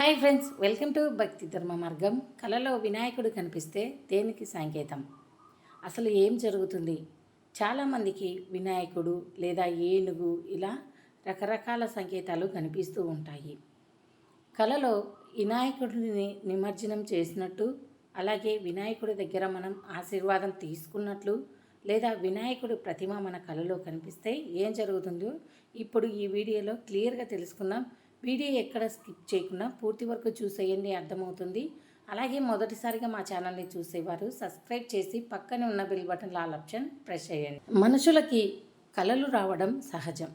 Hi friends welcome to భక్తి ధర్మ మార్గం. కళలో వినాయకుడు కనిపిస్తే దేనికి సంకేతం? అసలు ఏం జరుగుతుంది? చాలామందికి వినాయకుడు లేదా ఏనుగు ఇలా రకరకాల సంకేతాలు కనిపిస్తూ ఉంటాయి. కళలో వినాయకుడిని నిమజ్జనం చేసినట్టు అలాగే వినాయకుడి దగ్గర మనం ఆశీర్వాదం తీసుకున్నట్లు లేదా వినాయకుడి ప్రతిమ మన కళలో కనిపిస్తే ఏం జరుగుతుందో ఇప్పుడు ఈ వీడియోలో క్లియర్గా తెలుసుకుందాం. వీడియో ఎక్కడ స్కిప్ చేయకుండా పూర్తి వరకు చూసేయండి అర్థమవుతుంది. అలాగే మొదటిసారిగా మా ఛానల్ని చూసేవారు సబ్స్క్రైబ్ చేసి పక్కనే ఉన్న బెల్ బటన్ లాల్ ఆప్షన్ ప్రెస్ చేయండి. మనుషులకి కళలు రావడం సహజం.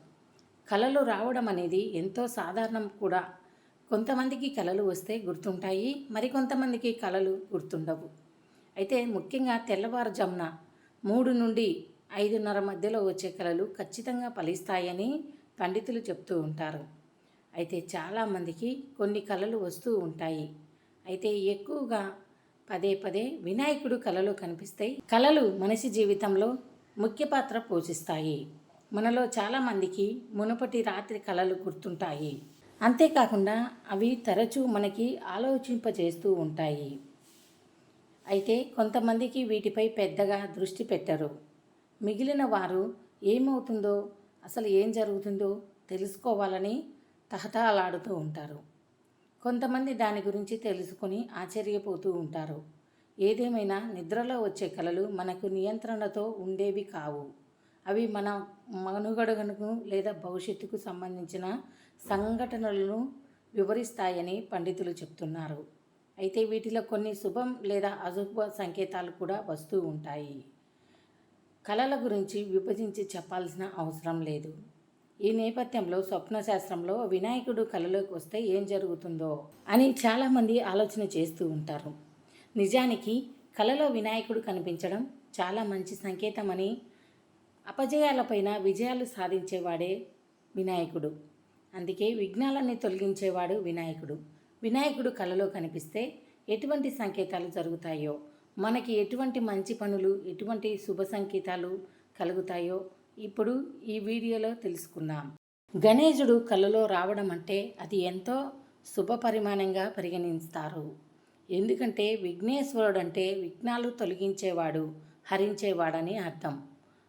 కళలు రావడం అనేది ఎంతో సాధారణం కూడా. కొంతమందికి కళలు వస్తే గుర్తుంటాయి మరికొంతమందికి కళలు గుర్తుండవు. అయితే ముఖ్యంగా తెల్లవారుజామున మూడు నుండి ఐదున్నర మధ్యలో వచ్చే కళలు ఖచ్చితంగా ఫలిస్తాయని పండితులు చెప్తూ ఉంటారు. అయితే చాలామందికి కొన్ని కళలు వస్తూ ఉంటాయి. అయితే ఎక్కువగా పదే పదే వినాయకుడు కళలు కనిపిస్తాయి. కళలు మనిషి జీవితంలో ముఖ్య పాత్ర పోషిస్తాయి. మనలో చాలామందికి మునుపటి రాత్రి కళలు గుర్తుంటాయి. అంతేకాకుండా అవి తరచూ మనకి ఆలోచింపజేస్తూ ఉంటాయి. అయితే కొంతమందికి వీటిపై పెద్దగా దృష్టి పెట్టరు. మిగిలిన వారు ఏమవుతుందో అసలు ఏం జరుగుతుందో తెలుసుకోవాలని తహతహలాడుతూ ఉంటారు. కొంతమంది దాని గురించి తెలుసుకొని ఆశ్చర్యపోతూ ఉంటారు. ఏదేమైనా నిద్రలో వచ్చే కళలు మనకు నియంత్రణతో ఉండేవి కావు. అవి మన మనుగడకు లేదా భవిష్యత్తుకు సంబంధించిన సంఘటనలను వివరిస్తాయని పండితులు చెప్తున్నారు. అయితే వీటిలో కొన్ని శుభం లేదా అశుభ సంకేతాలు కూడా వస్తూ ఉంటాయి. కళల గురించి విభజించి చెప్పాల్సిన అవసరం లేదు. ఈ నేపథ్యంలో స్వప్న శాస్త్రంలో వినాయకుడు కలలోకి వస్తే ఏం జరుగుతుందో అని చాలామంది ఆలోచన చేస్తూ ఉంటారు. నిజానికి కలలో వినాయకుడు కనిపించడం చాలా మంచి సంకేతమని అపజయాలపైన విజయాలు సాధించేవాడే వినాయకుడు. అందుకే విఘ్నాలన్నీ తొలగించేవాడు వినాయకుడు. వినాయకుడు కలలో కనిపిస్తే ఎటువంటి సంకేతాలు జరుగుతాయో మనకి ఎటువంటి మంచి పనులు ఎటువంటి శుభ సంకేతాలు కలుగుతాయో ఇప్పుడు ఈ వీడియోలో తెలుసుకుందాం. గణేశుడు కళ్ళలో రావడం అంటే అది ఎంతో శుభ పరిమాణంగా పరిగణిస్తారు. ఎందుకంటే విఘ్నేశ్వరుడు అంటే విఘ్నాలు తొలగించేవాడు హరించేవాడని అర్థం.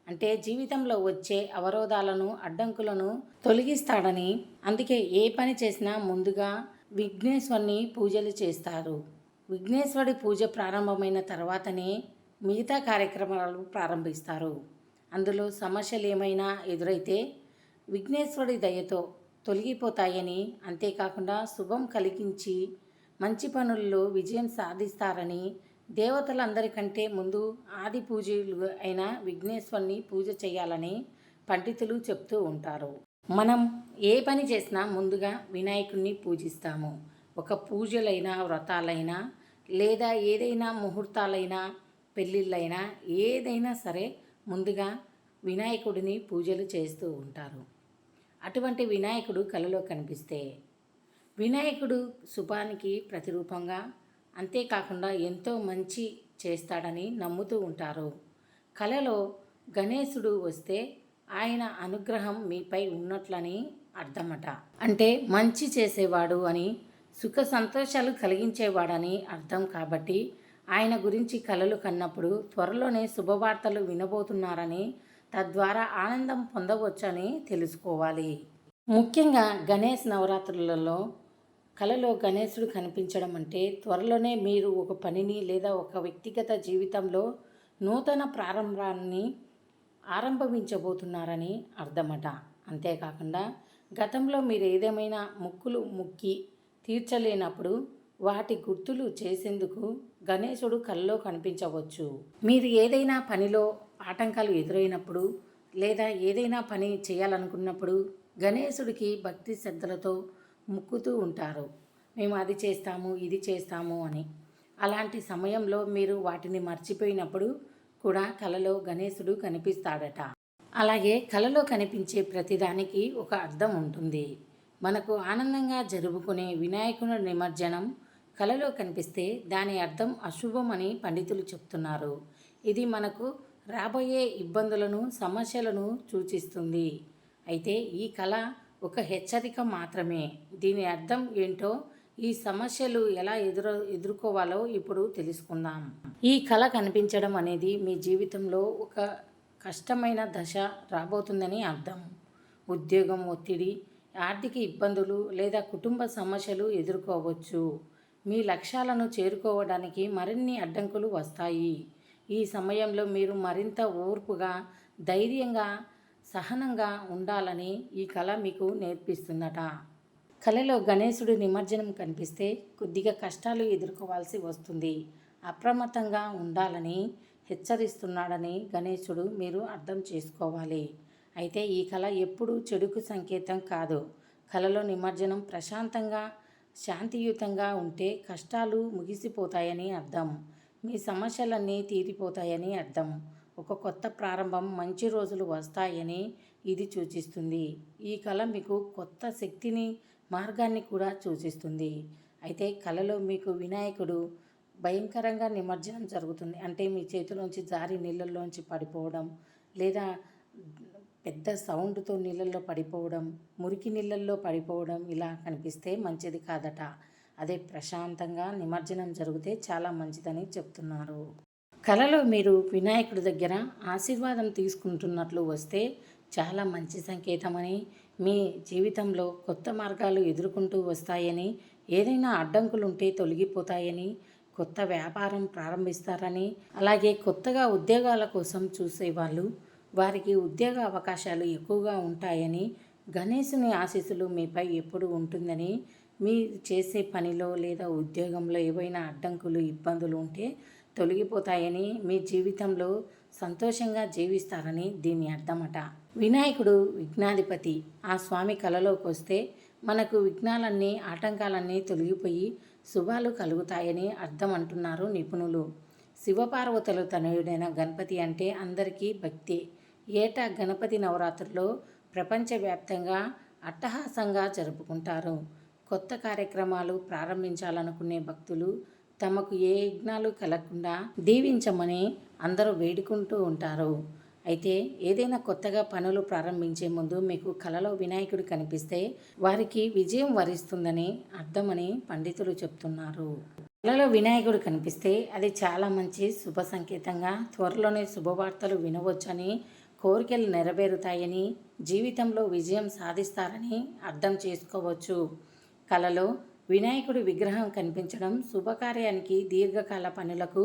అంటే జీవితంలో వచ్చే అవరోధాలను అడ్డంకులను తొలగిస్తాడని అందుకే ఏ పని చేసినా ముందుగా విఘ్నేశ్వరుని పూజలు చేస్తారు. విఘ్నేశ్వరుడి పూజ ప్రారంభమైన తర్వాతనే మిగతా కార్యక్రమాలు ప్రారంభిస్తారు. అందులో సమస్యలు ఏమైనా ఎదురైతే విఘ్నేశ్వరుడి దయతో తొలగిపోతాయని అంతేకాకుండా శుభం కలిగించి మంచి పనుల్లో విజయం సాధిస్తారని దేవతలందరికంటే ముందు ఆది పూజలు అయిన విఘ్నేశ్వరుని పూజ చేయాలని పండితులు చెప్తూ ఉంటారు. మనం ఏ పని చేసినా ముందుగా వినాయకుడిని పూజిస్తాము. ఒక పూజలైనా వ్రతాలైనా లేదా ఏదైనా ముహూర్తాలైనా పెళ్ళిళ్ళైనా ఏదైనా సరే ముందుగా వినాయకుడిని పూజలు చేస్తూ ఉంటారు. అటువంటి వినాయకుడు కలలో కనిపిస్తే వినాయకుడు శుభానికి ప్రతిరూపంగా అంతేకాకుండా ఎంతో మంచి చేస్తాడని నమ్ముతూ ఉంటారు. కలలో గణేశుడు వస్తే ఆయన అనుగ్రహం మీపై ఉన్నట్లని అర్థమట. అంటే మంచి చేసేవాడు అని సుఖ సంతోషాలు కలిగించేవాడని అర్థం కాబట్టి ఆయన గురించి కలలు కన్నప్పుడు త్వరలోనే శుభవార్తలు వినబోతున్నారని తద్వారా ఆనందం పొందవచ్చని తెలుసుకోవాలి. ముఖ్యంగా గణేష్ నవరాత్రులలో కలలో గణేశుడు కనిపించడం అంటే త్వరలోనే మీరు ఒక పనిని లేదా ఒక వ్యక్తిగత జీవితంలో నూతన ప్రారంభాన్ని ఆరంభించబోతున్నారని అర్థమట. అంతేకాకుండా గతంలో మీరు ఏదేమైనా ముక్కులు ముక్కి తీర్చలేనప్పుడు వాటి గుర్తులు చేసేందుకు గణేశుడు కల్లో కనిపించవచ్చు. మీరు ఏదైనా పనిలో ఆటంకాలు ఎదురైనప్పుడు లేదా ఏదైనా పని చేయాలనుకున్నప్పుడు గణేశుడికి భక్తి శ్రద్ధలతో ముక్కుతూ ఉంటారు. మేము అది చేస్తాము ఇది చేస్తాము అని. అలాంటి సమయంలో మీరు వాటిని మర్చిపోయినప్పుడు కూడా కలలో గణేశుడు కనిపిస్తాడట. అలాగే కలలో కనిపించే ప్రతిదానికి ఒక అర్థం ఉంటుంది. మనకు ఆనందంగా జరుపుకునే వినాయకుని నిమజ్జనం కలలో కనిపిస్తే దాని అర్థం అశుభం అని పండితులు చెప్తున్నారు. ఇది మనకు రాబోయే ఇబ్బందులను సమస్యలను సూచిస్తుంది. అయితే ఈ కళ ఒక హెచ్చరిక మాత్రమే. దీని అర్థం ఏంటో ఈ సమస్యలు ఎలా ఎదురు ఎదుర్కోవాలో ఇప్పుడు తెలుసుకుందాం. ఈ కళ కనిపించడం అనేది మీ జీవితంలో ఒక కష్టమైన దశ రాబోతుందని అర్థం. ఉద్యోగం ఒత్తిడి ఆర్థిక ఇబ్బందులు లేదా కుటుంబ సమస్యలు ఎదుర్కోవచ్చు. మీ లక్ష్యాలను చేరుకోవడానికి మరిన్ని అడ్డంకులు వస్తాయి. ఈ సమయంలో మీరు మరింత ఓర్పుగా ధైర్యంగా సహనంగా ఉండాలని ఈ కళ మీకు నేర్పిస్తుందట కళలో గణేశుడు నిమజ్జనం కనిపిస్తే కొద్దిగా కష్టాలు ఎదుర్కోవాల్సి వస్తుంది. అప్రమత్తంగా ఉండాలని హెచ్చరిస్తున్నాడని గణేశుడు మీరు అర్థం చేసుకోవాలి. అయితే ఈ కళ ఎప్పుడూ చెడుకు సంకేతం కాదు. కళలో నిమజ్జనం ప్రశాంతంగా శాంతియుతంగా ఉంటే కష్టాలు ముగిసిపోతాయని అర్థం. మీ సమస్యలన్నీ తీరిపోతాయని అర్థం. ఒక కొత్త ప్రారంభం మంచి రోజులు వస్తాయని ఇది సూచిస్తుంది. ఈ కళ మీకు కొత్త శక్తిని మార్గాన్ని కూడా సూచిస్తుంది. అయితే కళలో మీకు వినాయకుడు భయంకరంగా నిమజ్జనం జరుగుతుంది. అంటే మీ చేతిలోంచి జారి నీళ్ళల్లోంచి పడిపోవడం లేదా పెద్ద సౌండ్తో నీళ్ళల్లో పడిపోవడం మురికి నీళ్ళల్లో పడిపోవడం ఇలా కనిపిస్తే మంచిది కాదట. అదే ప్రశాంతంగా నిమజ్జనం జరిగితే చాలా మంచిదని చెప్తున్నారు. కళలో మీరు వినాయకుడి దగ్గర ఆశీర్వాదం తీసుకుంటున్నట్లు వస్తే చాలా మంచి సంకేతమని మీ జీవితంలో కొత్త మార్గాలు ఎదుర్కొంటూ వస్తాయని ఏదైనా అడ్డంకులుంటే తొలగిపోతాయని కొత్త వ్యాపారం ప్రారంభిస్తారని అలాగే కొత్తగా ఉద్యోగాల కోసం చూసేవాళ్ళు వారికి ఉద్యోగ అవకాశాలు ఎక్కువగా ఉంటాయని గణేశుని ఆశీస్సులు మీపై ఎప్పుడు ఉంటుందని మీరు చేసే పనిలో లేదా ఉద్యోగంలో ఏవైనా అడ్డంకులు ఇబ్బందులు ఉంటే తొలగిపోతాయని మీ జీవితంలో సంతోషంగా జీవిస్తారని దీని అర్థమట. వినాయకుడు విఘ్నాధిపతి. ఆ స్వామి కలలోకి వస్తే మనకు విఘ్నాలన్నీ ఆటంకాలన్నీ తొలగిపోయి శుభాలు కలుగుతాయని అర్థం అంటున్నారు నిపుణులు. శివపార్వతులు తనయుడైన గణపతి అంటే అందరికీ భక్తి. ఏటా గణపతి నవరాత్రుల్లో ప్రపంచవ్యాప్తంగా అట్టహాసంగా జరుపుకుంటారు. కొత్త కార్యక్రమాలు ప్రారంభించాలనుకునే భక్తులు తమకు ఏ యజ్ఞాలు కలగకుండా దీవించమని అందరూ వేడుకుంటూ ఉంటారు. అయితే ఏదైనా కొత్తగా పనులు ప్రారంభించే ముందు మీకు కలలో వినాయకుడు కనిపిస్తే వారికి విజయం వరిస్తుందని అర్థమని పండితులు చెప్తున్నారు. కలలో వినాయకుడు కనిపిస్తే అది చాలా మంచి శుభ సంకేతంగా త్వరలోనే శుభవార్తలు వినవచ్చని కోరికలు నెరవేరుతాయని జీవితంలో విజయం సాధిస్తారని అర్థం చేసుకోవచ్చు. కలలో వినాయకుడి విగ్రహం కనిపించడం శుభకార్యానికి దీర్ఘకాల పనులకు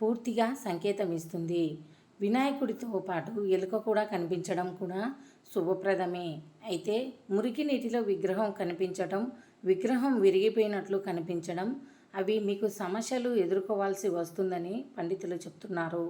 పూర్తిగా సంకేతం ఇస్తుంది వినాయకుడితో పాటు ఎలుక కూడా కనిపించడం కూడా శుభప్రదమే. అయితే మురికి నీటిలో విగ్రహం కనిపించడం విగ్రహం విరిగిపోయినట్లు కనిపించడం అవి మీకు సమస్యలు ఎదుర్కోవాల్సి వస్తుందని పండితులు చెప్తున్నారు.